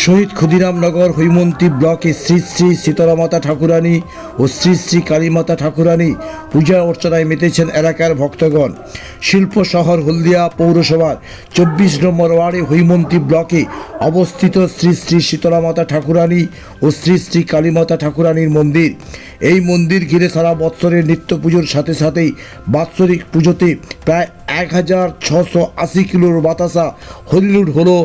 শহীদ ক্ষুদিরামনগর হৈমন্তী ব্লকে শ্রী শ্রী সীতারামাতা ঠাকুরানী ও শ্রী শ্রী কালীমাতা ঠাকুরানী পূজা অর্চনায় মেতেছেন এলাকার ভক্তগণ। শিল্প শহর হলদিয়া পৌরসভার চব্বিশ নম্বর ওয়ার্ডে হৈমন্তী ব্লকে অবস্থিত শ্রী শ্রী শীতলামাতা ঠাকুরানী ও শ্রী শ্রী কালীমাতা ঠাকুরানীর মন্দির। এই মন্দির ঘিরে সারা বৎসরের নিত্য পুজোর সাথে সাথেই বাৎসরিক পুজোতে প্রায় এক হাজার ছশো আশি কিলোর বাতাসা হরিলুট হলো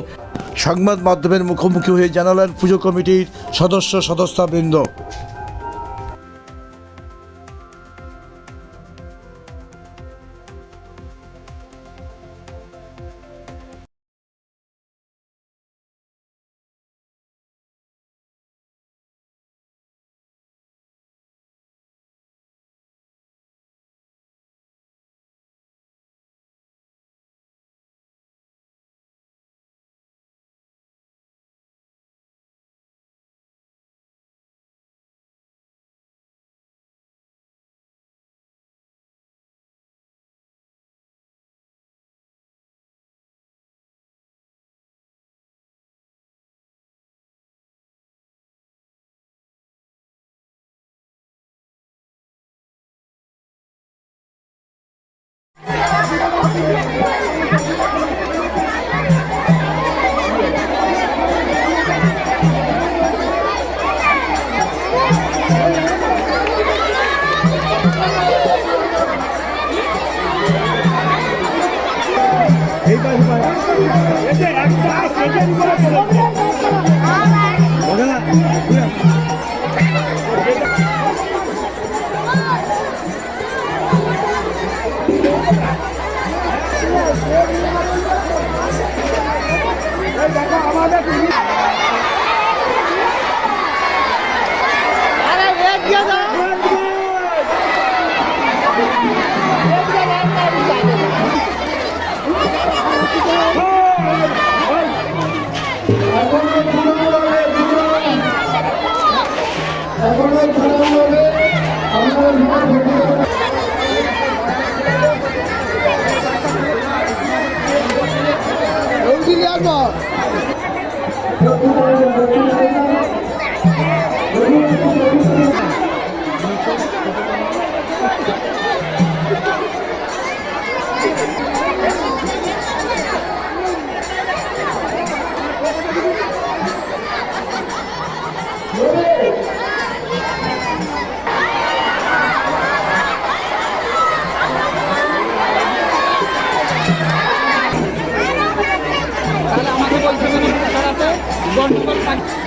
সংবাদ মাধ্যমের মুখোমুখি হয়ে জানালেন পুজো কমিটির সদস্য সদস্যবৃন্দ Ese, ese, ese, ese, Thank you.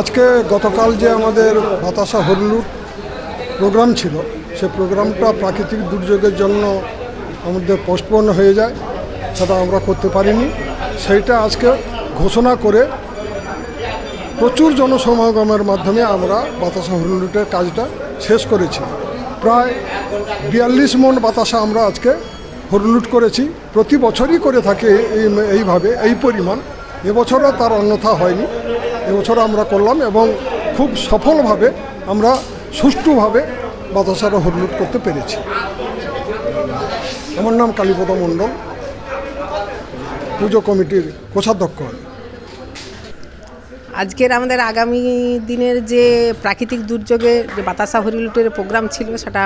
আজকে গতকাল যে আমাদের বাতাসা হরলুট প্রোগ্রাম ছিল, সে প্রোগ্রামটা প্রাকৃতিক দুর্যোগের জন্য আমাদের পোস্টপোন হয়ে যায়, সেটা আমরা করতে পারিনি। সেইটা আজকে ঘোষণা করে প্রচুর জনসমাগমের মাধ্যমে আমরা বাতাসা হরলুটের কাজটা শেষ করেছি। প্রায় বিয়াল্লিশ মন বাতাসা আমরা আজকে হরলুট করেছি। প্রতি বছরই করে থাকে এই এইভাবে, এই পরিমাণ। এবছরও তার অন্যথা হয়নি। এবছর আমরা করলাম এবং খুব সফলভাবে আমরা সুষ্ঠুভাবে বাতাসারা হরলুট করতে পেরেছি। আমার নাম কালীপদ মণ্ডল, পুজো কমিটির কোষাধ্যক্ষ। আজকের আমাদের আগামী দিনের যে প্রাকৃতিক দুর্যোগে যে বাতাসা হরিলুটের প্রোগ্রাম ছিল, সেটা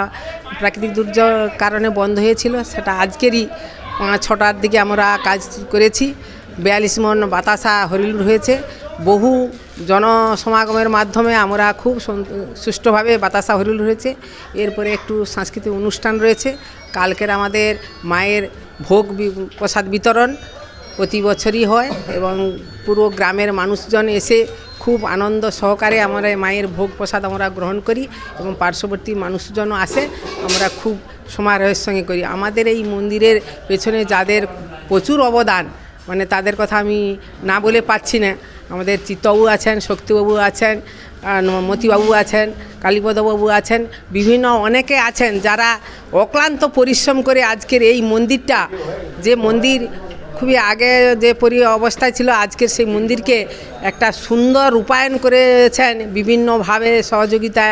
প্রাকৃতিক দুর্যোগ কারণে বন্ধ হয়েছিল। সেটা আজকেরই ছটার দিকে আমরা কাজ করেছি। বিয়াল্লিশ মন বাতাসা হরিলুট হয়েছে। বহু জনসমাগমের মাধ্যমে আমরা খুব সুষ্ঠুভাবে বাতাসা হরিল হয়েছে। এরপরে একটু সাংস্কৃতিক অনুষ্ঠান রয়েছে। কালকের আমাদের মায়ের ভোগ প্রসাদ বিতরণ প্রতি বছরই হয় এবং পুরো গ্রামের মানুষজন এসে খুব আনন্দ সহকারে আমরা মায়ের ভোগ প্রসাদ আমরা গ্রহণ করি এবং পার্শ্ববর্তী মানুষজনও আসে। আমরা খুব সমারোহের সঙ্গে করি। আমাদের এই মন্দিরের পেছনে যাদের প্রচুর অবদান মানে তাদের কথা আমি না বলে পাচ্ছি না আমাদের চিত্তবাবু আছেন, শক্তিবাবু আছেন মতিবাবু আছেন, কালীপদবাবু আছেন, বিভিন্ন অনেকে আছেন যারা অক্লান্ত পরিশ্রম করে আজকের এই মন্দিরটা, যে মন্দির খুবই আগে যে পরি অবস্থায় ছিল, আজকের সেই মন্দিরকে একটা সুন্দর রূপায়ণ করেছেন, বিভিন্নভাবে সহযোগিতা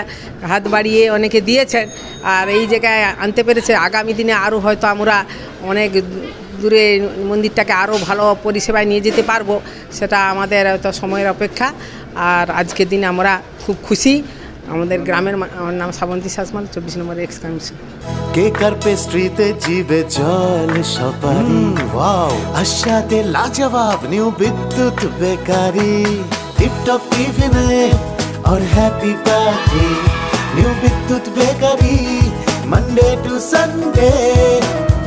হাত বাড়িয়ে অনেকে দিয়েছেন, আর এই জায়গায় আনতে পেরেছে। আগামী দিনে আরও হয়তো আমরা অনেক দূরে মন্দিরটাকে আরও ভালো পরিষেবায় নিয়ে যেতে পারবো সেটা আমাদের হয়তো সময়ের অপেক্ষা আর আজকের দিনে আমরা খুব খুশি আমাদের গ্রামের মা- আমার নাম শ্রাবন্তী শাসমাল চব্বিশ নম্বর এক্স কাউন্সিল কেক আর পেস্ট্রিতে জিবে জল সপারি ওয়াও আশাতে লাজবাব নিউ বিদ্যুৎ বেকারি টিপটপ টিফিনে और happy party new Bidyut bakery Monday to Sunday